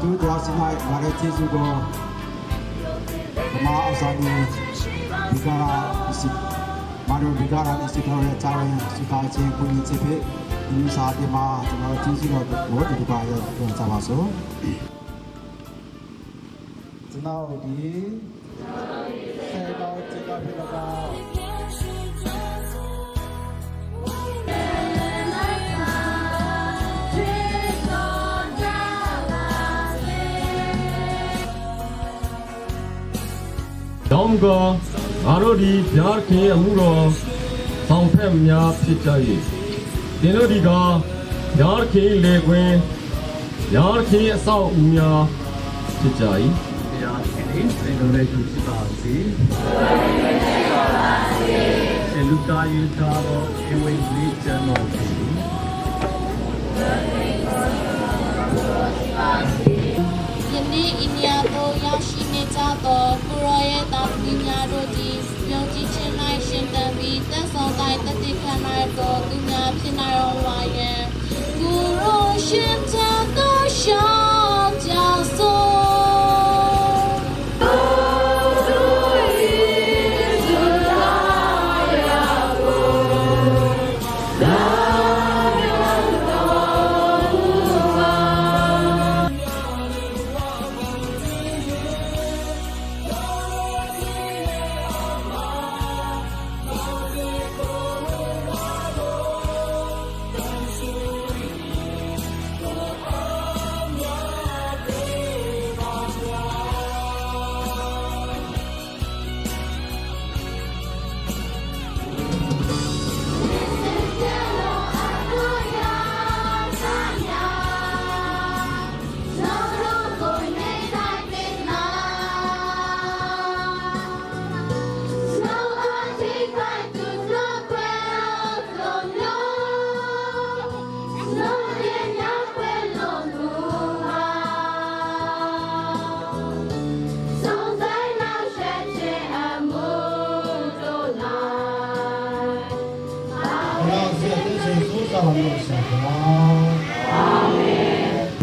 ကျိုးတော်စင်လိုက်ဗာရဲကျေးဇူးတော်ဓမ္မအစာဒီဒီကရာစီမာရိုဒီကရာစီတော်ရဲ့ချာရင်စတာချင်းကိုကြီးချစ်ဖြစ်ဒီစာဒီမှာကျွန်တော်ကျေးဇူးတော်ကိုဒီကရာပြန်ချပါစို့ကျွန်တော်ဒီဆယ်တော်ကျေးဇူးဖြစ်တော့ တောင်းကငါတို့ဒီဗျာခင်အမှုတော်ဆောင်ဖက်များဖြစ်ကြ၏တင်တို့ဒီကဗျာခင်လေခွင်ဗျာခင်အဆောက်အဦများဖြစ်ကြ၏တရားခင်၏သင်တို့လည်းယူရှိပါစေဆေလူကာယူတာတော့အဝိဇ္ဇိကျမ်းတော်ဖြစ်၏ယနေ့အိန္ဒိယသို့ရောက်ရှိနေကြသော ကိုရောရဲ့တာသမီများတို့သည်ယုံကြည်ခြင်း၌ရှင်သန်ပြီးသက်ဆောင်တိုင်းတတိခံနိုင်သောသူများဖြစ်နိုင်တော်ဝါယံကိုရောရှင်သ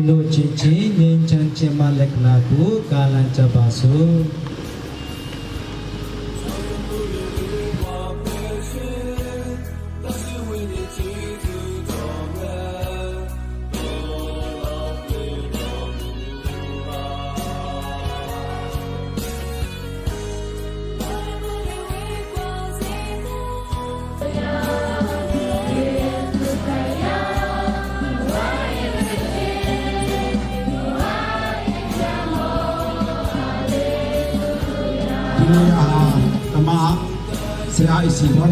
လိုချင်ချင်းငြိမ်းချမ်းခြင်းမလက္ခဏာကိုကာလံကြပါစို့ နေ့အာဓမ္မဆရာအစီတော်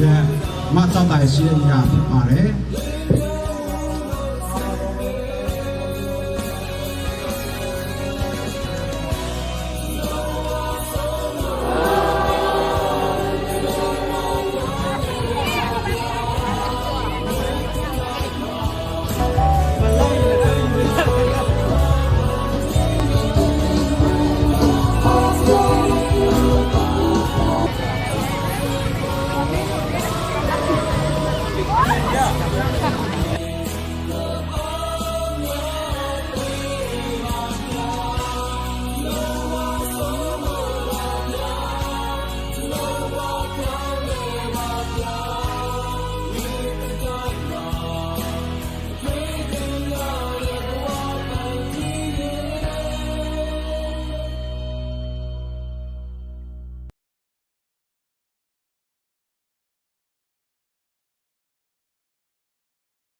ရဲ့မတ်တောက်တိုင်ရှိတဲ့နေရာဖြစ်ပါတယ် Yeah.